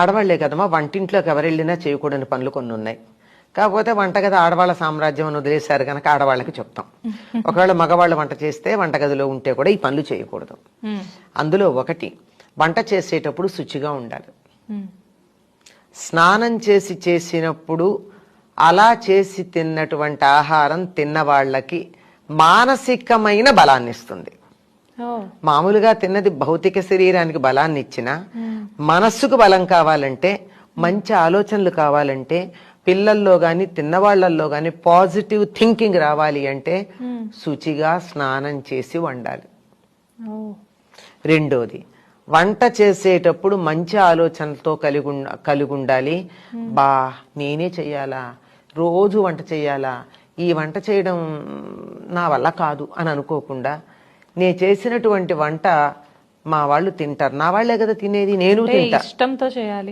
ఆడవాళ్ళే కదమ్మా వంటింట్లోకి ఎవరెళ్ళినా చేయకూడని పనులు కొన్ని ఉన్నాయి. కాకపోతే వంటగది ఆడవాళ్ళ సామ్రాజ్యం అని వదిలేశారు కనుక ఆడవాళ్ళకి చెప్తాం. ఒకవేళ మగవాళ్ళు వంట చేస్తే వంటగదిలో ఉంటే కూడా ఈ పనులు చేయకూడదు. అందులో ఒకటి వంట చేసేటప్పుడు శుచిగా ఉండాలి. స్నానం చేసి చేసినప్పుడు అలా చేసి తిన్నటువంటి ఆహారం తిన్న వాళ్ళకి మానసికమైన బలాన్ని ఇస్తుంది మామూలుగా తిన్నది భౌతిక శరీరానికి బలాన్ని ఇచ్చినా మనస్సుకు బలం కావాలంటే మంచి ఆలోచనలు కావాలంటే పిల్లల్లో గాని తిన్నవాళ్ళలో గాని పాజిటివ్ థింకింగ్ రావాలి అంటే శుచిగా స్నానం చేసి వండాలి. రెండోది వంట చేసేటప్పుడు మంచి ఆలోచనలతో కలిగి కలిగి ఉండాలి. బా నేనే చెయ్యాలా? రోజు వంట చేయాలా ఈ వంట చేయడం నా వల్ల కాదు అని అనుకోకుండా నేను చేసినటువంటి వంట మా వాళ్ళు తింటారు. నా వాళ్ళే కదా తినేది నేను తింటా. ఇష్టంతో చేయాలి.